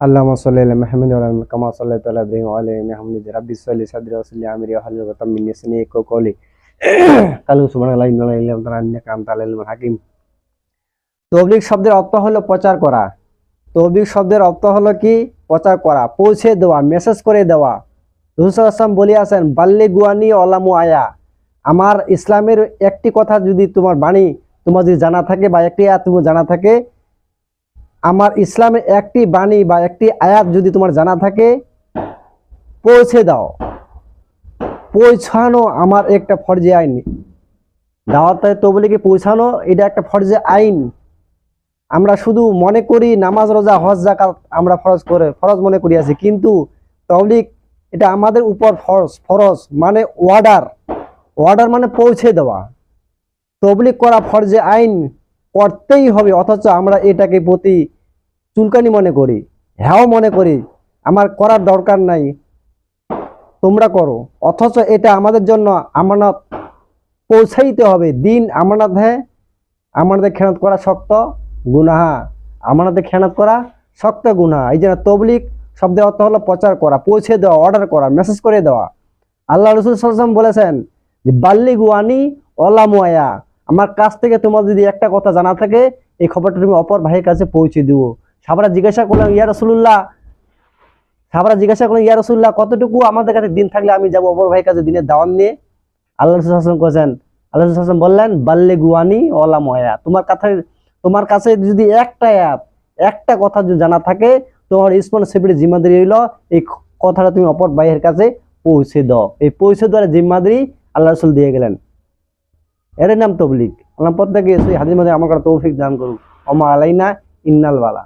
আল্লাহ সাল্লাহ মাহমুদ কামা সাল্লাহ তাল্লাহ শব্দের অর্থ হলো প্রচার করা। তবলিগ শব্দের অর্থ হলো কি? প্রচার করা, পৌঁছে দেওয়া মেসেজ করে দেওয়া। আসলাম বলিয়াছেন, বাল্লি গুয়ানি অলামু আয়া। আমার ইসলামের একটি কথা যদি তোমার বাণী, তোমার যদি জানা থাকে বা একটি তুমি জানা থাকে আমার একটি বাণী বা একটি আয়াত যদি তোমার জানা থাকে, পৌঁছে দাও। পৌঁছানো আমার একটা ফরজে আইন। দাওয়াতে তবলিকে পৌঁছানো এটা একটা ফরজে আইন। আমরা শুধু মনে করি নামাজ, রোজা, হজ জাকাত আমরা ফরজ করে, ফরজ মনে করি আছি। কিন্তু তবলিক এটা আমাদের উপর ফরজ ফরজ মানে ওয়ার্ডার ওয়ার্ডার মানে পৌঁছে দেওয়া। তবলিক করা ফরজে আইন করতেই হবে, অথচ আমরা এটাকে প্রতি চুলকানি মনে করি হ্যাও মনে করি, আমার করার দরকার নাই, তোমরা করো। অথচ এটা আমাদের জন্য আমানত পৌঁছাইতে হবে। দিন আমানত হ্যাঁ আমাদের খেয়ানত করা শক্ত গুনাহা। আমাদের খেয়ানত করা শক্ত গুনাহা। এই জন্য তবলিক শব্দের অর্থ হলো প্রচার করা, পৌঁছে দেওয়া অর্ডার করা মেসেজ করে দেওয়া। আল্লাহ রসুল সাল্লাম বলেছেন যে বাল্লি গুয়ানি অলামুয়া আমার কাছ থেকে তোমার যদি একটা কথা জানা থাকে, এই খবরটা তুমি অপর ভাইয়ের কাছে পৌঁছে দিও। সাবরা জিজ্ঞাসা করলাম ইয়া রসুল্লাহ সাবরা জিজ্ঞাসা করলাম ইয়া রসুল্লাহ কতটুকু আমাদের কাছে দিন থাকলে আমি যাব অপর ভাইয়ের কাছে দিনের দাওয়ান নিয়ে? আল্লাহ রসুল করেছেন আল্লাহ রসুল বললেন বাল্লে গুয়ানি ওলা ময়া তোমার কাছে তোমার কাছে যদি একটা অ্যাপ, একটা কথা যদি জানা থাকে, তোমার রেসপন্সিবিলিটি জিম্মাদারি হইল, এই কথাটা তুমি অপর ভাইয়ের কাছে পৌঁছে দাও। এই পৌঁছে দেওয়ার জিম্মাদারি আল্লাহ রসুল দিয়ে গেলেন। এর নাম তবলিক আল্লাহ প্রত্যেকে সেই হাদির মধ্যে আমার তৌফিক দান করুক। অমা আলাইনা ইন্নাল বালা।